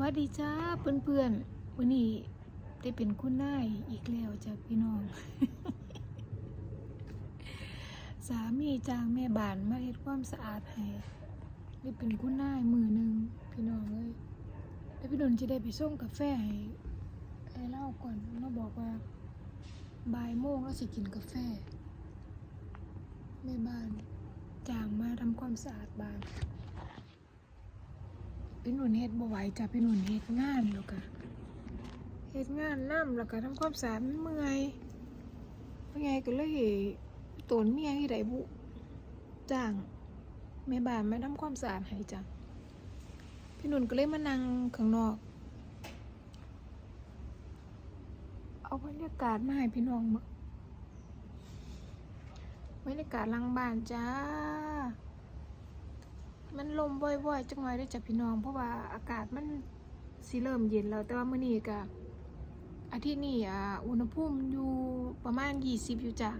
วัสดีจ้าเพื่อนๆวันนี้ได้เป็นคุณนายอีกแล้วจ้าพี่น้อง สามีจ้างแม่บ้านมาเฮ็ดความสะอาดให้ได้เป็นคุณนายมือหนึ่งพี่น้องเอ้ยแล้วพี่นนท์จะได้ไปส่งกาแฟให้ให้เล่าก่อนเราบอกว่าบ่ายโมงเราสิกินกาแฟแม่บ้านจ้างมาทำความสะอาดบ้าน พี่หนุนเฮ็ดบ่ไหวจ้ะพี่หนุนเฮ็ดงานแล้วก็เฮ็ดงานนํแล้วก็ทำความสะอาดมันเมื่อยเมื่อยก็เลยตนเมียที่ใดบุจ้างแม่บ้านมาทำความสะอาดให้จ้ะพี่หนุนก็เลยมานั่งข้างนอก เอาบรรยากาศมาให้พี่น้องมึงบรรยากาศลังบ้านจ้า มันลมบ่อยๆ จังหน่อยได้จ้ะพี่น้อง เพราะว่าอากาศมันสิเริ่มเย็นแล้ว แต่ว่ามื้อนี้ก็อาทิตย์นี้อ่าอุณหภูมิอยู่ประมาณ 20 อยู่จ้ะ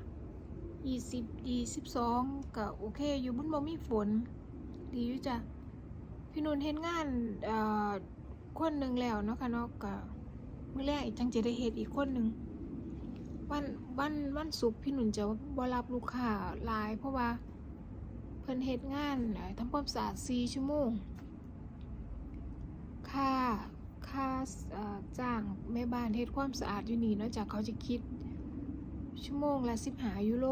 20 22 ก็โอเค อยู่มันบ่มีฝน ดีอยู่จ้ะ พี่นุ่นเฮ็ดงานอ่อคนหนึ่งแล้วเนาะค่ะเนาะก็มื้อแรกอีกจังจะได้เฮ็ดอีกคนหนึ่งวันวันวันศุกร์พี่นุ่นจะบ่รับลูกค้าหลาย เพราะว่า พิ่นเฮ็ดงานทำความสะอาด4ชั่วโมง ค่า ค่าจ้างแม่บ้านเฮ็ดความสะอาดอยู่นี่นาะจากเขาจะคิด ชั่วโมงละ15ยูโร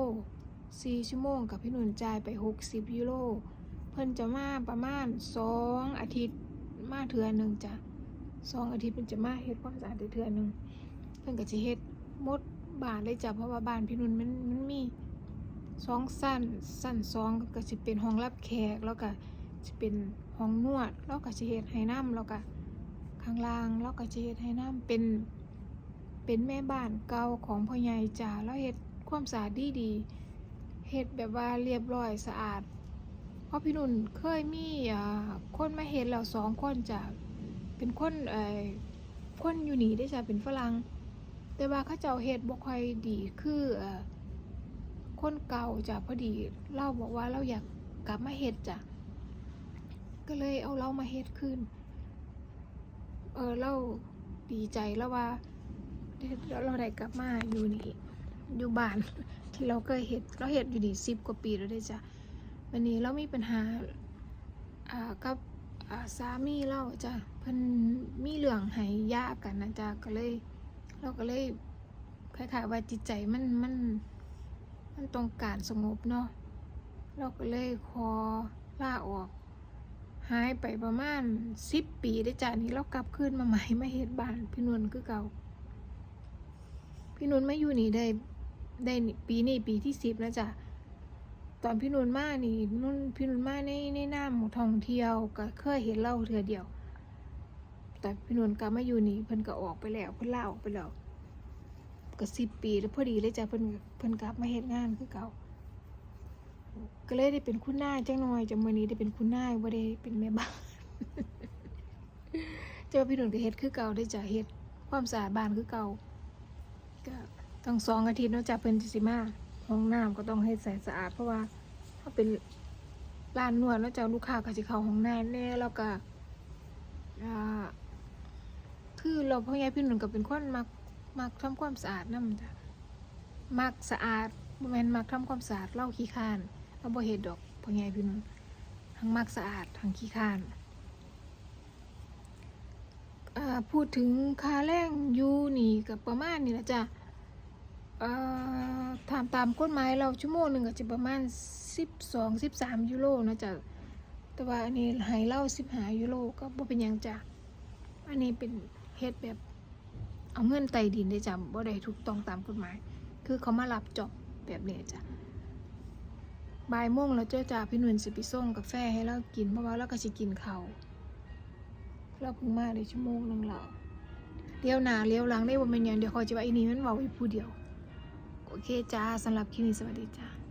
4ชั่วโมงกับพี่หนุนจ่ายไป 60ยูโรเพิ่นจะมาประมาณ 2 อาทิตย์มาเทื่อหนึ่งจ้ะ2อาทิตย์เพิ่นจะมาเฮ็ดความสะอาดได้เทื่อหนึ่งเพิ่นก็สิเฮ็ดมดบ้านเลยจ้ะเพราะว่าบ้านพี่นุนมันมันมี สองสั้นสั้นสองก็จะเป็นห้องรับแขกแล้วก็จะเป็นห้องนวดแล้วก็จะเฮ็ดให้น้ำแล้วก็ข้างล่างแล้วก็จะเฮ็ดให้น้ำเป็นเป็นแม่บ้านเก่าของพ่อใหญ่จ่าแล้วเฮ็ดความสะอาดดีดีเฮ็ดแบบว่าเรียบร้อยสะอาด เพราะพี่นุ่นเคยมีอ่าคนมาเฮ็ดแล้วสองคนจ้ะเป็นคนเอ่อคนอยู่นี่ได้จ้ะเป็นฝรั่งแต่ว่าเขาเจ้าเฮ็ดบ่ค่อยดีคือเอ่อ คนเก่าจ้ะพอดีเล่าบอกว่าเราอยากกลับมาเฮ็ดจ้ะก็เลยเอาเรามาเฮ็ดขึ้น เออเราดีใจแล้วว่าเราเราได้กลับมาอยู่นี่อยู่บ้านที่เราเคยเฮ็ดเราเฮ็ดอยู่นี่สิบกว่าปีแล้วได้จ้ะวันนี้เรามีปัญหาอ่ากับสามีเราจ้ะเพิ่นมีเรื่องให้ยากันนะจ้ะก็เลย เราก็เลยคล้ายๆว่าจิตใจมันมัน มันต้องการสงบเนาะเราก็เลยขอลาออก หายไปประมาณสิบปีได้จ้ะนี่เรากลับคืนมาใหม่มาเฮ็ดบ้านพี่นวลคือเก่า พี่นวลมาอยู่นี่ได้ได้ปีนี้ปีที่สิบแล้วจ้ะตอนพี่นวลมานี่นุ่นพี่นวลมาในในน้ำท่องเที่ยวก็เคยเห็นเล่าเทือเดียว แต่พี่นวลกลับมาอยู่นี่เพิ่นก็ออกไปแล้วเพิ่นลาออกไปแล้ว ก็สิบปีแล้วพอดีเลยจ้ะเพิ่นเพิ่นกลับมาเฮ็ดงานคือเก่า ก็เลยได้เป็นคุณนายจังหน่อยจังมื้อนี้ได้เป็นคุณนายบ่ได้เป็นแม่บ้านเจ้าพี่หนุ่นก็เฮ็ดคือเก่าได้จ้ะเฮ็ดความสะอาดบ้านคือเก่าก็ต้องสองอาทิตย์เนาะจ้ะเพิ่นสิมาห้องน้ำก็ต้องเฮ็ดใส่สะอาด เพราะว่าถ้าเป็นร้านนวดเนาะจ้ะลูกค้าก็สิเข้าห้องน้ำแน่แล้วก็อ่าคือเราพ่อใหญ่พี่หนุ่นก็เป็นคนมัก มักทำความสะอาดนำจ้ะมักสะอาดบ่แม่นมักทำความสะอาดเล่าขี้คร้านเราบ่เฮ็ดดอกพ่อใหญ่พี่น้องทั้งมักสะอาดทั้งขี้คร้านพูดถึงค่าแรงยูนี่ก็ประมาณนี้ละจ้ะถามตามกฎหมายเราชั่วโมงหนึ่งก็จะประมาณ 12 13ยูโรนะจ๊ะแต่ว่าอันนี้ให้เรา15ยูโรก็บ่เป็นหยังจ้ะอันนี้เป็นเฮ็ดแบบ เอาเงินไต่ดินได้จ้ะบ่ได้ถูกต้องตามกฎหมาย คือเขามารับจอบแบบนี้จ้ะบ่ายโมงแล้วเจ้าจ่าพี่นุ่นสิไปส่งกาแฟให้เรากินเพราะว่าเราก็สิกินข้าวเราเพิ่งมาได้ชั่วโมงนึงแล้วเลี้ยวหน้าเลี้ยวหลังได้บ่แม่นหยังเดี๋ยวคอยจะว่าอีนี่มันเว้าอีผู้เดียว โอเคจ้าสำหรับคลิปนี้สวัสดีจ้า